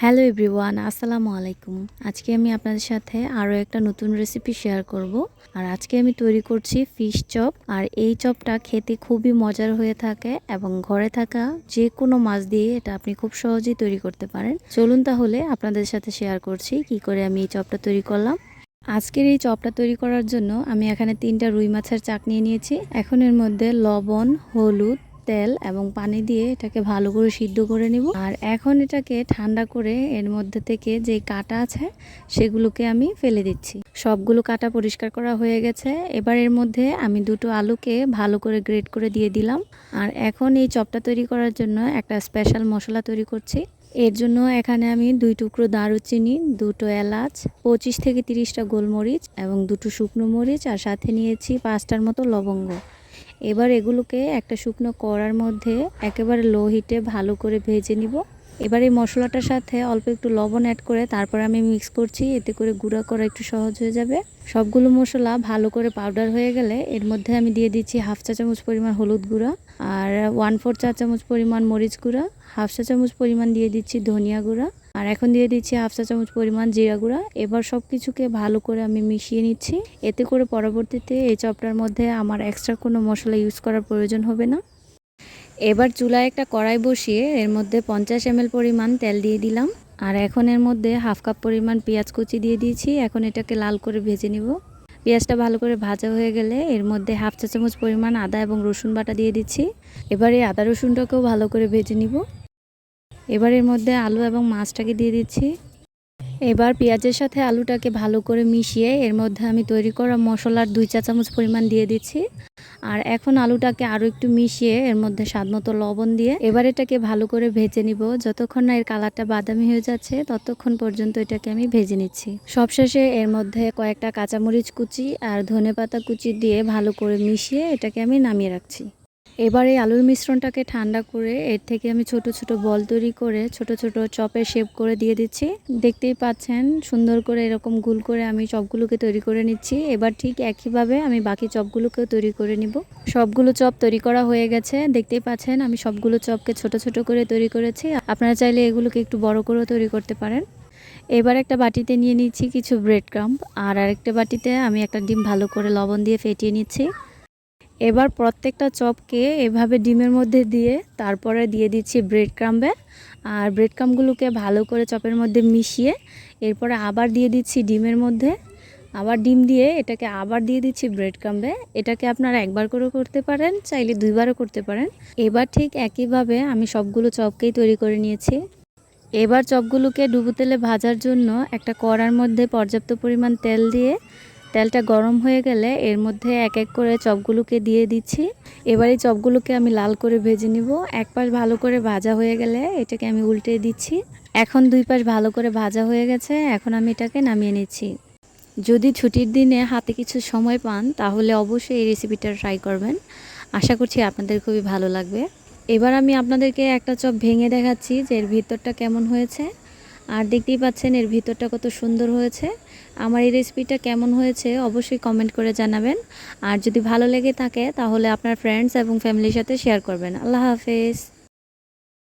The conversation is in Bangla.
হ্যালো এভরিওয়ান, আসসালামু আলাইকুম। আজকে আমি আপনাদের সাথে আরও একটা নতুন রেসিপি শেয়ার করব। আর আজকে আমি তৈরি করছি ফিশ চপ আর এই চপটা খেতে খুবই মজার হয়ে থাকে এবং ঘরে থাকা যে কোনো মাছ দিয়ে এটা আপনি খুব সহজেই তৈরি করতে পারেন। চলুন তাহলে আপনাদের সাথে শেয়ার করছি কি করে আমি এই চপটা তৈরি করলাম। আজকের এই চপটা তৈরি করার জন্য আমি এখানে তিনটা রুই মাছের চাক নিয়ে নিয়েছি। এখন এর মধ্যে লবণ, হলুদ তেল এবং পানি দিয়ে এটাকে ভালো করে সিদ্ধ করে নিব। আর এখন এটাকে ঠান্ডা করে এর মধ্যে থেকে যে কাটা আছে, সেগুলোকে আমি ফেলে দিচ্ছি। সবগুলো কাটা পরিষ্কার করা হয়ে গেছে। এবার এর মধ্যে আমি দুটো আলুকে ভালো করে গ্রেট করে দিয়ে দিলাম। আর এখন এই চপটা তৈরি করার জন্য একটা স্পেশাল মশলা তৈরি করছি। এর জন্য এখানে আমি দুই টুকরো দারুচিনি, দুটো এলাচ, পঁচিশ থেকে তিরিশটা গোলমরিচ এবং দুটো শুকনো মরিচ, আর সাথে নিয়েছি পাঁচটার মতো লবঙ্গ। এবার এগুলোকে একটা শুকনো কড়ার মধ্যে একেবারে লো হিটে ভালো করে ভেজে নিব। এবার এই মশলাটার সাথে অল্প একটু লবণ অ্যাড করে তারপর আমি মিক্স করছি, এতে করে গুঁড়া করা একটু সহজ হয়ে যাবে। সবগুলো মশলা ভালো করে পাউডার হয়ে গেলে এর মধ্যে আমি দিয়ে দিচ্ছি হাফ চা চামচ পরিমাণ হলুদ গুঁড়া আর ওয়ান ফোর চা চামচ পরিমাণ মরিচ গুঁড়া হাফ চা চামচ পরিমাণ দিয়ে দিচ্ছি ধনিয়া গুঁড়া আর এখন দিয়ে দিচ্ছি হাফ চা চামচ পরিমাণ জিরা গুঁড়া। এবার সব কিছুকে ভালো করে আমি মিশিয়ে নিচ্ছি। এতে করে পরবর্তীতে এই চপটার মধ্যে আমার এক্সট্রা কোনো মশলা ইউজ করার প্রয়োজন হবে না। এবার চুলায় একটা কড়াই বসিয়ে এর মধ্যে পঞ্চাশ এম পরিমাণ তেল দিয়ে দিলাম। আর এখন এর মধ্যে হাফ কাপ পরিমাণ পেঁয়াজ কুচি দিয়ে দিয়েছি। এখন এটাকে লাল করে ভেজে নিব। পেঁয়াজটা ভালো করে ভাজা হয়ে গেলে এর মধ্যে হাফ চা চামচ পরিমাণ আদা এবং রসুন বাটা দিয়ে দিচ্ছি। এবার এই আদা রসুনটাকেও ভালো করে ভেজে নিব। এবার এর মধ্যে আলু এবং মাছটাকে দিয়ে দিচ্ছি। এবার পেঁয়াজের সাথে আলুটাকে ভালো করে মিশিয়ে এর মধ্যে আমি তৈরি করা মশলার দুই চা চামচ পরিমাণ দিয়ে দিচ্ছি। আর এখন আলুটাকে আরও একটু মিশিয়ে এর মধ্যে স্বাদ মতো লবণ দিয়ে এবার এটাকে ভালো করে ভেজে নিব। যতক্ষণ না এর কালারটা বাদামি হয়ে যাচ্ছে, ততক্ষণ পর্যন্ত এটাকে আমি ভেজে নিচ্ছি। সবশেষে এর মধ্যে কয়েকটা কাঁচামরিচ কুচি আর ধনে পাতা কুচি দিয়ে ভালো করে মিশিয়ে এটাকে আমি নামিয়ে রাখছি। এবার এই আলুর মিশ্রণটাকে ঠান্ডা করে এর থেকে আমি ছোট ছোট বল তৈরি করে ছোট ছোট চপের শেপ করে দিয়ে দিচ্ছি। দেখতেই পাচ্ছেন সুন্দর করে এরকম গুল করে আমি চপগুলোকে তৈরি করে নিচ্ছি। এবার ঠিক একইভাবে আমি বাকি চপগুলোকেও তৈরি করে নিব। সবগুলো চপ তৈরি করা হয়ে গেছে। দেখতেই পাচ্ছেন আমি সবগুলো চপকে ছোট ছোট করে তৈরি করেছি। আপনারা চাইলে এগুলোকে একটু বড় করেও তৈরি করতে পারেন। এবার একটা বাটিতে নিয়ে নিচ্ছি কিছু ব্রেড ক্রাম্প আর আরেকটা বাটিতে আমি একটা ডিম ভালো করে লবণ দিয়ে ফেটিয়ে নিচ্ছি। এবার প্রত্যেকটা চপকে এভাবে ডিমের মধ্যে দিয়ে তারপরে দিয়ে দিচ্ছি ব্রেড ক্রাম্বে আর ব্রেড ক্রাম্পগুলোকে ভালো করে চপের মধ্যে মিশিয়ে এরপরে আবার দিয়ে দিচ্ছি ডিমের মধ্যে। আবার ডিম দিয়ে এটাকে আবার দিয়ে দিচ্ছি ব্রেড ক্রাম্বে এটাকে আপনারা একবার করে করতে পারেন, চাইলে দুইবারও করতে পারেন। এবার ঠিক একইভাবে আমি সবগুলো চপকেই তৈরি করে নিয়েছি। এবার চপগুলোকে ডুবো তেলে ভাজার জন্য একটা কড়ার মধ্যে পর্যাপ্ত পরিমাণ তেল দিয়ে তেলটা গরম হয়ে গেলে এর মধ্যে এক এক করে চপগুলোকে দিয়ে দিচ্ছি। এবার এই চপগুলোকে আমি লাল করে ভেজে নিব। এক পাশ ভালো করে ভাজা হয়ে গেলে এটাকে আমি উল্টে দিচ্ছি। এখন দুই পাশ ভালো করে ভাজা হয়ে গেছে। এখন আমি এটাকে নামিয়ে নিচ্ছি। যদি ছুটির দিনে হাতে কিছু সময় পান, তাহলে অবশ্যই এই রেসিপিটা ট্রাই করবেন। আশা করছি আপনাদের খুবই ভালো লাগবে। এবার আমি আপনাদেরকে একটা চপ ভেঙে দেখাচ্ছি যে এর ভিতরটা কেমন হয়েছে। আর দেখতেই পাচ্ছেন এর ভিতরটা কত সুন্দর হয়েছে। আমার এই রেসিপিটা কেমন হয়েছে অবশ্যই কমেন্ট করে জানাবেন। আর যদি ভালো লেগে থাকে তাহলে আপনার ফ্রেন্ডস এবং ফ্যামিলির সাথে শেয়ার করবেন। আল্লাহ হাফেজ।